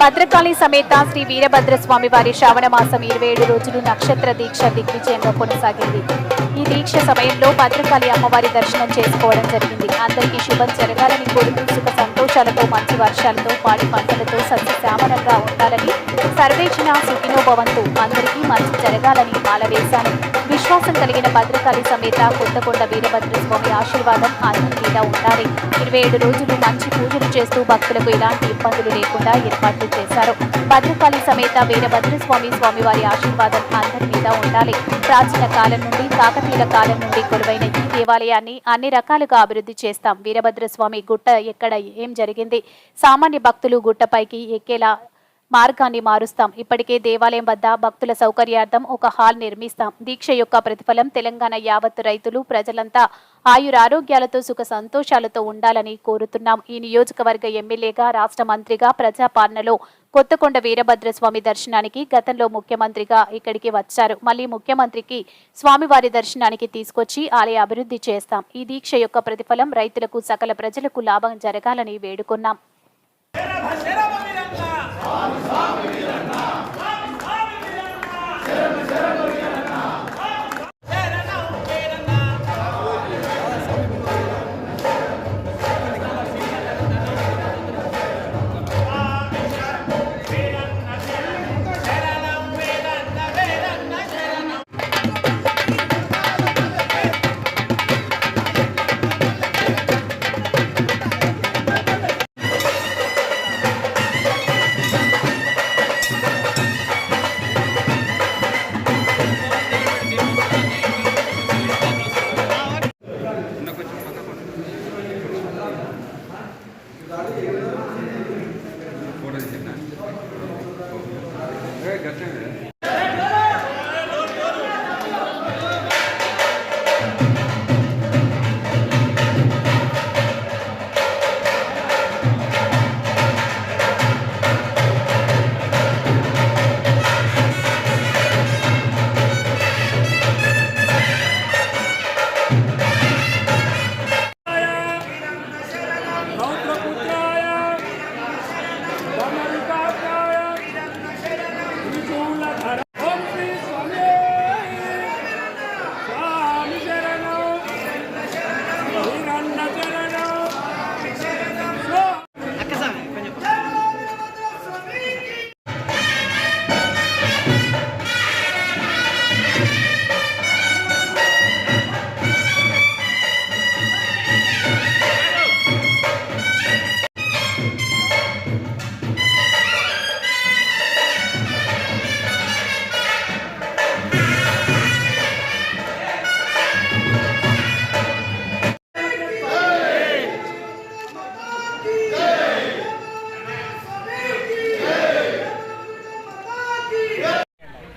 భద్రకాళి సమేత శ్రీ వీరభద్రస్వామి వారి శ్రావణ మాసం ఇరవై ఏడు రోజులు నక్షత్ర దీక్ష దిగ్విజయంగా కొనసాగింది. ఈ దీక్ష సమయంలో భద్రకాళి అమ్మవారి దర్శనం చేసుకోవడం జరిగింది. అందరికీ శుభం జరగాలని కోరుతూ సుఖ సంతోషాలతో మంచి వర్షాలతో పాడి పంటలతో సస్యశ్యామలంగా ఉండాలని సర్వేజన సుఖినో భవంతు. అందరికీ మంచి జరగాలని మాల వేశాను. విశ్వాసం కలిగిన భద్రకాళి సమేత కొత్తకొండ వీరభద్రస్వామి ఆశీర్వాదం అందరి మీద ఉండాలి. ఇరవై ఏడు రోజులు మంచి పూజలు చేస్తూ భక్తులకు ఎలాంటి ఇబ్బందులు లేకుండా ఏర్పాట్లు చేశారు. భద్రకాళి సమేత వీరభద్రస్వామి స్వామివారి ఆశీర్వాదం అందరి మీద ఉండాలి. ప్రాచీన కాలం నుండి కాకతీయుల కాలం నుండి కొలువైన ఈ దేవాలయాన్ని అన్ని రకాలుగా అభివృద్ధి చేస్తాం. వీరభద్రస్వామి గుట్ట ఎక్కడ ఏం జరిగింది? సామాన్య భక్తులు గుట్టపైకి ఎక్కేలా మార్గాన్ని మారుస్తాం. ఇప్పటికే దేవాలయం వద్ద భక్తుల సౌకర్యార్థం ఒక హాల్ నిర్మిస్తాం. దీక్ష యొక్క ప్రతిఫలం తెలంగాణ యావత్తు రైతులు ప్రజలంతా ఆయురారోగ్యాలతో సుఖ సంతోషాలతో ఉండాలని కోరుతున్నాం. ఈ నియోజకవర్గ ఎమ్మెల్యేగా రాష్ట్ర మంత్రిగా ప్రజాపాలనలో కొత్తకొండ వీరభద్రస్వామి దర్శనానికి గతంలో ముఖ్యమంత్రిగా ఇక్కడికి వచ్చారు. మళ్ళీ ముఖ్యమంత్రికి స్వామివారి దర్శనానికి తీసుకొచ్చి ఆలయ అభివృద్ధి చేస్తాం. ఈ దీక్ష యొక్క ప్రతిఫలం రైతులకు సకల ప్రజలకు లాభం జరగాలని వేడుకున్నాం. Amen.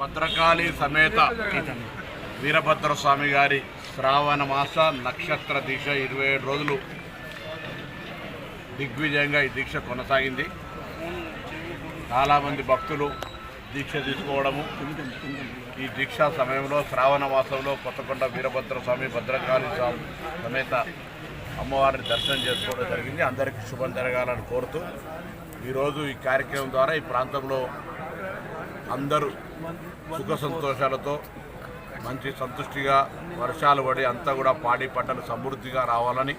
భద్రకాళి సమేత వీరభద్ర స్వామి గారి శ్రావణ మాస నక్షత్ర దీక్ష ఇరవై ఏడు రోజులు దిగ్విజయంగా ఈ దీక్ష కొనసాగింది. చాలామంది భక్తులు దీక్ష తీసుకోవడము ఈ దీక్షా సమయంలో శ్రావణ మాసంలో కొత్తకొండ వీరభద్ర స్వామి భద్రకాళి స్వామి సమేత అమ్మవారిని దర్శనం చేసుకోవడం జరిగింది. అందరికీ శుభం జరగాలని కోరుతూ ఈరోజు ఈ కార్యక్రమం ద్వారా ఈ ప్రాంతంలో అందరూ సుఖ సంతోషాలతో మంచి సంతుష్టిగా వర్షాలు పడి అంతా కూడా పాడి పంటలు సమృద్ధిగా రావాలని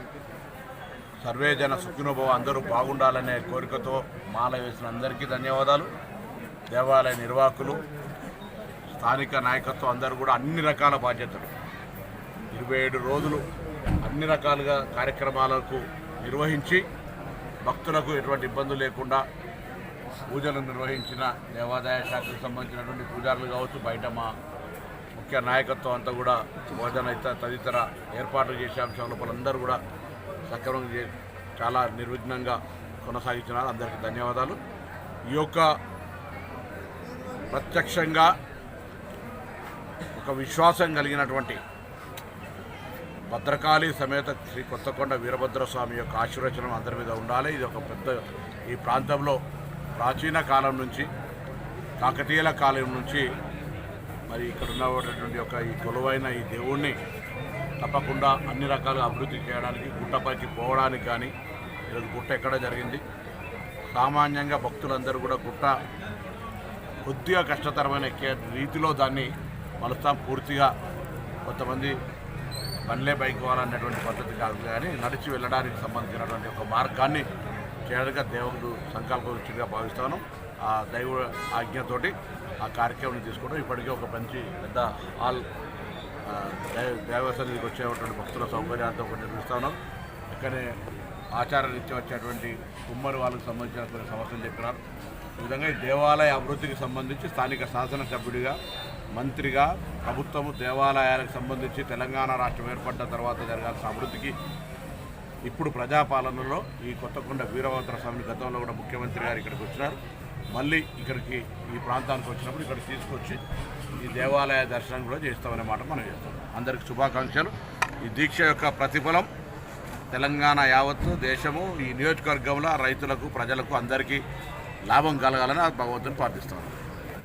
సర్వేజన సుఖినోభవం అందరూ బాగుండాలనే కోరికతో మాల వేసిన అందరికీ ధన్యవాదాలు. దేవాలయ నిర్వాహకులు స్థానిక నాయకత్వం అందరూ కూడా అన్ని రకాల బాధ్యతలు. ఇరవై ఏడు రోజులు అన్ని రకాలుగా కార్యక్రమాలకు నిర్వహించి భక్తులకు ఎటువంటి ఇబ్బందులు లేకుండా పూజలు నిర్వహించిన దేవాదాయ శాఖకు సంబంధించినటువంటి పూజారులు కావచ్చు బయట మా ముఖ్య నాయకత్వం అంతా కూడా భోజన తదితర ఏర్పాట్లు చేసే అంశాల వాళ్ళందరూ కూడా సక్రమంగా చాలా నిర్విఘ్నంగా కొనసాగించినారు అందరికీ ధన్యవాదాలు. ఈ యొక్క ప్రత్యక్షంగా ఒక విశ్వాసం కలిగినటువంటి భద్రకాళి సమేత శ్రీ కొత్తకొండ వీరభద్ర స్వామి యొక్క ఆశీర్వచనం అందరి మీద ఉండాలి. ఇది ఒక పెద్ద ఈ ప్రాంతంలో ప్రాచీన కాలం నుంచి కాకతీయుల కాలం నుంచి మరి ఇక్కడ ఉన్నటువంటి ఒక ఈ కొలువైన ఈ దేవుణ్ణి తప్పకుండా అన్ని రకాలుగా అభివృద్ధి చేయడానికి గుట్టపైకి పోవడానికి కానీ ఈరోజు గుట్ట ఎక్కడ జరిగింది? సామాన్యంగా భక్తులందరూ కూడా గుట్ట కొద్దిగా కష్టతరమైన ఎక్కే రీతిలో దాన్ని మలుస్తాం పూర్తిగా. కొంతమంది బండ్లే బైక్ పోవాలన్నటువంటి పద్ధతి కాదు కానీ నడిచి వెళ్ళడానికి సంబంధించినటువంటి ఒక మార్గాన్ని చేయడానికి దేవుడు సంకల్పించిగా భావిస్తాను. ఆ దైవ ఆజ్ఞతోటి ఆ కార్యక్రమం తీసుకోవడం ఇప్పటికే ఒక మంచి పెద్ద హాల్ దేవస్థానికి వచ్చేటువంటి భక్తుల సౌకర్యాలతో ఒకటి నిర్మిస్తాను ఇక్కడే ఆచార రీత్యా వచ్చేటువంటి కుమ్మరి వాళ్ళకి సంబంధించిన కొన్ని సమస్యలు చెప్పినారు. ఈ విధంగా ఈ దేవాలయ అభివృద్ధికి సంబంధించి స్థానిక శాసనసభ్యుడిగా మంత్రిగా ప్రభుత్వము దేవాలయాలకు సంబంధించి తెలంగాణ రాష్ట్రం ఏర్పడ్డ తర్వాత జరగాల్సిన అభివృద్ధికి ఇప్పుడు ప్రజాపాలనలో ఈ కొత్తకొండ వీరభద్ర స్వామి గతంలో కూడా ముఖ్యమంత్రి గారు ఇక్కడికి వచ్చినారు. మళ్ళీ ఇక్కడికి ఈ ప్రాంతానికి వచ్చినప్పుడు ఇక్కడ తీసుకొచ్చి ఈ దేవాలయ దర్శనం కూడా చేస్తామనే మాట మనం చేస్తాం. అందరికి శుభాకాంక్షలు. ఈ దీక్ష యొక్క ప్రతిఫలం తెలంగాణ యావత్తు దేశము ఈ నియోజకవర్గంలో రైతులకు ప్రజలకు అందరికీ లాభం కలగాలని భగవంతుని ప్రార్థిస్తాను